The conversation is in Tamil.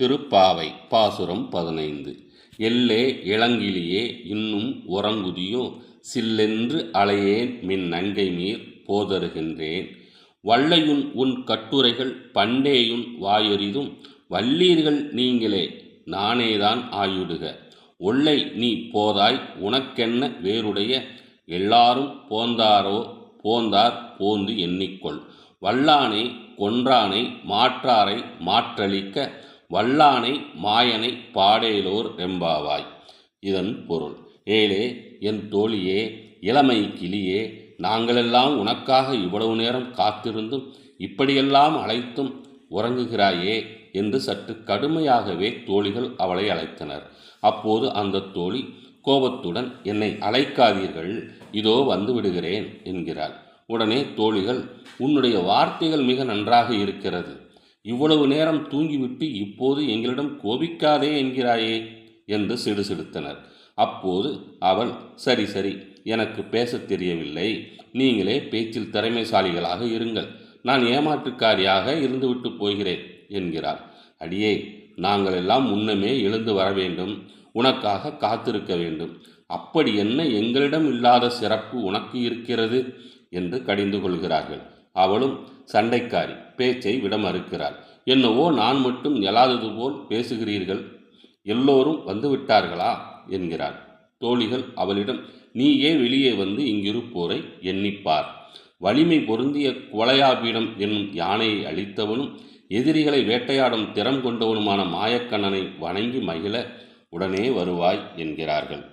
திருப்பாவை பாசுரம் பதினைந்து. எல்லே இளங்கிலியே இன்னும் உறங்குதியோ? சில்லென்று அலையேன் மின் நங்கை மீர் போதருகின்றேன். வள்ளையுன் உன் கட்டுரைகள் பண்டேயுன் வாயொரிதும் வல்லீர்கள் நீங்களே நானேதான் ஆயுடுக. ஒல்லை நீ போதாய் உனக்கென்ன வேறுடைய? எல்லாரும் போந்தாரோ? போந்தார் போந்து எண்ணிக்கொள். வல்லானை கொன்றானை மாற்றாரை மாற்றளிக்க வல்லானை மாயனை பாடேலோர் ரெம்பாவாய் இதன் பொருள் ஏலே என் தோழியே இளமை கிளியே நாங்களெல்லாம் உனக்காக இவ்வளவு நேரம் காத்திருந்தும் இப்படியெல்லாம் அழைத்தும் உறங்குகிறாயே என்று சற்று கடுமையாகவே தோழிகள் அவளை அழைத்தனர். அப்போது அந்த தோழி கோபத்துடன் என்னை அழைக்காதீர்கள் இதோ வந்து விடுகிறேன் என்கிறாள். உடனே தோழிகள் உன்னுடைய வார்த்தைகள் மிக நன்றாக இருக்கிறது. இவ்வளவு நேரம் தூங்கிவிட்டு இப்போது எங்களிடம் கோபிக்காதே என்கிறாயே என்று சிடுசிடுத்தனர். அப்போது அவள் சரி சரி எனக்கு பேசத் தெரியவில்லை. நீங்களே பேச்சில் திறமைசாலிகளாக இருங்கள். நான் ஏமாற்றுக்காரியாக இருந்துவிட்டு போகிறேன் என்கிறாள். அடியே நாங்கள் எல்லாம் முன்னமே எழுந்து வர வேண்டும். உனக்காக காத்திருக்க வேண்டும். அப்படி என்ன எங்களிடம் இல்லாத சிறப்பு உனக்கு இருக்கிறது? என்று கடிந்து கொள்கிறார்கள். அவளும் சண்டைக்காரி பேச்சை விட மறுக்கிறாள் என்னவோ நான் மட்டும் எழாதது போல் பேசுகிறீர்கள் எல்லோரும் வந்துவிட்டார்களா? என்கிறார் என்கிறாள். தோழிகள் அவளிடம் நீயே வெளியே வந்து இங்கிருப்போரை எண்ணிப்பார்? வலிமை பொருந்திய குவளையாபீடம் என்னும் யானையை அழித்தவனும் எதிரிகளை வேட்டையாடும் திறம் கொண்டவனுமான மாயக்கண்ணனை வணங்கி மகிழ உடனே வருவாய் என்கிறார்கள்.